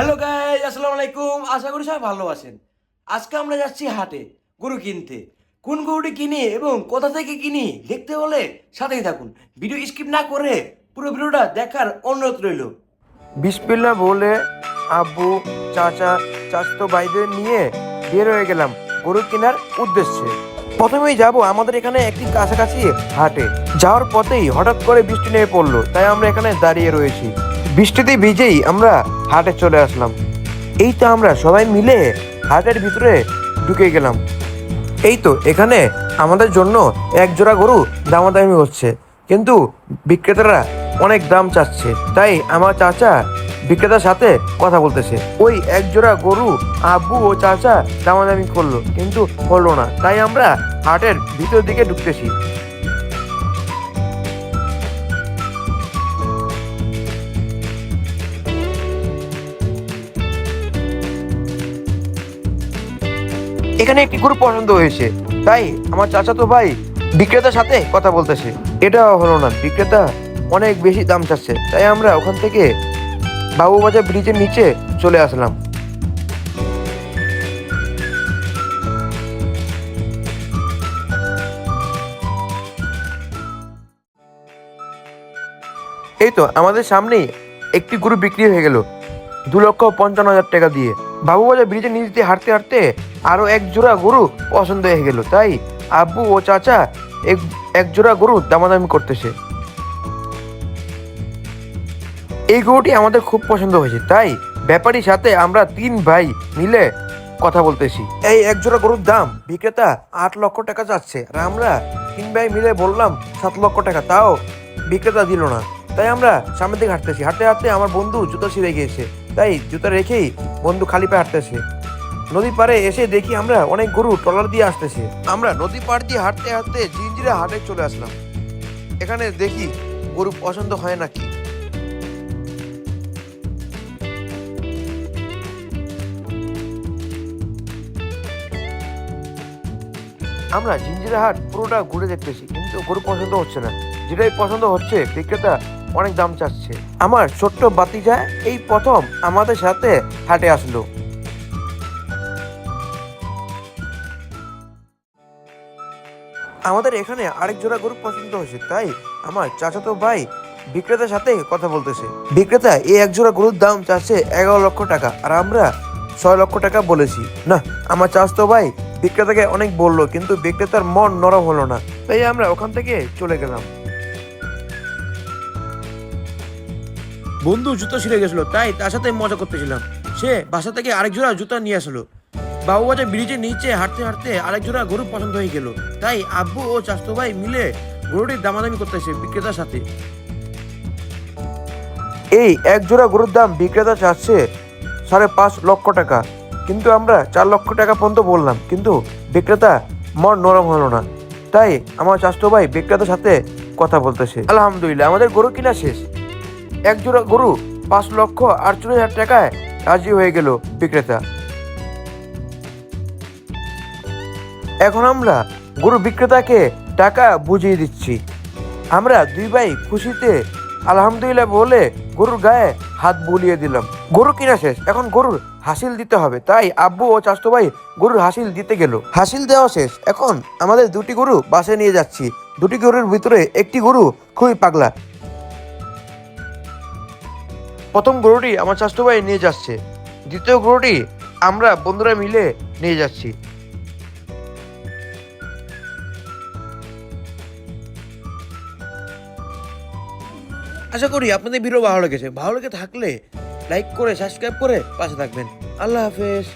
Hello guys আসসালামু আলাইকুম। আশা করি সবাই ভালো আছেন। আজকে আমরা যাচ্ছি হাটে, গরু কিনতে। কোন গরুটি কিনি এবং কোথা থেকে কিনি দেখতে হলে সাথেই থাকুন। ভিডিও স্কিপ না করে পুরো ভিডিওটা দেখার অনুরোধ রইল। বিসপিল্লা বলে আব্বু, চাচা, চাচতো ভাইদের নিয়ে বের হয়ে গেলাম গরু কেনার উদ্দেশ্যে। প্রথমেই যাব আমাদের এখানে একটি কাছাকাছি হাটে। যাওয়ার পথেই হঠাৎ করে বৃষ্টি নেমে পড়ল, তাই আমরা এখানে দাঁড়িয়ে রয়েছি। বৃষ্টিতে ভিজেই আমরা হাটে চলে আসলাম। এই তো আমরা সবাই মিলে হাটের ভিতরে ঢুকে গেলাম। এই তো এখানে আমাদের জন্য এক জোড়া গরু দামাদামি হচ্ছে। কিন্তু বিক্রেতারা অনেক দাম চাচ্ছে। তাই আমার চাচা বিক্রেতার সাথে কথা বলতেছে। ওই এক জোড়া গরু আব্বু ও চাচা দামাদামি করল, কিন্তু হলো না। তাই আমরা হাটের ভিতর দিকে ঢুকতেছি। এখানে একটি গরু পছন্দ হয়েছে। তাই আমার চাচাতো ভাই বিক্রেতার সাথে কথা বলতেছে। এটা হলো না, বিক্রেতা অনেক বেশি দাম চাচ্ছে। তাই আমরা ওখান থেকে বাবুবাজার ব্রিজের নিচে চলে আসলাম। এই তো আমাদের সামনেই একটি গরু বিক্রি হয়ে গেল। দু লক্ষ পঞ্চান্ন হাজার টাকা দিয়ে। বাবুবাজার ব্রিজের নিচ দিয়ে হাঁটতে হাঁটতে আরও এক জোড়া গরু পছন্দ হয়ে গেল। তাই আব্বু ও চাচা এক এক জোড়া গরু দামাদামি করতেছে। এই গরুটি আমাদের খুব পছন্দ হয়েছে। তাই ব্যাপারীর সাথে আমরা তিন ভাই মিলে কথা বলতেছি। এই এক জোড়া গরুর দাম বিক্রেতা আট লক্ষ টাকা চাচ্ছে আর আমরা তিন ভাই মিলে বললাম সাত লক্ষ টাকা। তাও বিক্রেতা দিল না। তাই আমরা সামনের দিকে হাঁটতেছি। হাঁটতে হাঁটতে আমার বন্ধু জুতো ছিঁড়ে গিয়েছে। তাই জুতা রেখেই বন্ধু খালি পায়ে হাঁটতেছে। নদী পাড়ে এসে দেখি আমরা অনেক গরু ট্রলার দিয়ে আসতেছে। আমরা নদী পাড় দিয়ে হাঁটতে হাঁটতে জিঞ্জিরা হাটে চলে আসলাম। এখানে দেখি গরু পছন্দ হয় নাকি? আমরা জিঞ্জিরা হাট পুরোটা ঘুরে দেখতেছি, কিন্তু গরু পছন্দ হচ্ছে না। যেটাই পছন্দ হচ্ছে বিক্রেতা অনেক দাম চাচ্ছে। আমার ছোট্ট বাতিজা এই প্রথম আমাদের সাথে হাটে আসলো। আমাদের এখানে আরেক জোড়া গরু পছন্দ হয়েছে, তাই আমার চাচাতো ভাই বিক্রেতার সাথে কথা বলতেছে। বিক্রেতা, এই এক জোড়া গরুর দাম চাচ্ছে এগারো লক্ষ টাকা, আর আমরা ছয় লক্ষ টাকা বলেছি। না, আমার চাচাতো ভাই বিক্রেতাকে অনেক বলল কিন্তু বিক্রেতার মন নরম হলো না। তাই আমরা ওখান থেকে চলে গেলাম। বন্ধু জুতো ছিঁড়ে গেছিল তাই তার সাথে মজা করতেছিলাম। সে বাসা থেকে আরেক জোড়া জুতা নিয়ে আসলো। বাবুবাজার ব্রিজের নিচে হাঁটতে হাঁটতে আরেক জোড়া গরু পছন্দ হয়ে গেল। তাই আব্বু ও চাস্তু ভাই মিলে গরুটির দামাদামি করতেছে বিক্রেতার সাথে। এই এক জোড়া গরুর দাম বিক্রেতা চাচ্ছে সাড়ে পাঁচ লক্ষ টাকা। কিন্তু আমরা চার লক্ষ টাকা পর্যন্ত বললাম, কিন্তু বিক্রেতা মন নরম হলো না। তাই আমার চাষ্ট ভাই বিক্রেতার সাথে কথা বলতেছে। আলহামদুলিল্লাহ, আমাদের গরু কিনা শেষ। এক জোড়া গরু পাঁচ লক্ষ আটচল্লিশ হাজার টাকায় রাজি হয়ে গেল বিক্রেতা। এখন আমরা গরু বিক্রেতাকে টাকা বুঝিয়ে দিচ্ছি। আমরা দুই ভাই খুশিতে আলহামদুলিল্লাহ বলে গরুর গায়ে হাত বুলিয়ে দিলাম। গরু কিনা শেষ? এখন গরুর হাসিল দিতে হবে। তাই আব্বু ও চাস্তো ভাই গরুর হাসিল দিতে গেল। হাসিল দেওয়া শেষ। এখন আমাদের দুটি গরু বাসে নিয়ে যাচ্ছি। দুটি গরুর ভিতরে একটি গরু খুবই পাগলা। প্রথম গরুটি আমার চাস্তো ভাই নিয়ে যাচ্ছে। দ্বিতীয় গরুটি আমরা বন্ধুরা মিলে নিয়ে যাচ্ছি। আশা করি আপনাদের ভিডিও ভালো লেগেছে। ভালো লেগে থাকলে লাইক করে সাবস্ক্রাইব করে পাশে থাকবেন। আল্লাহ হাফেজ।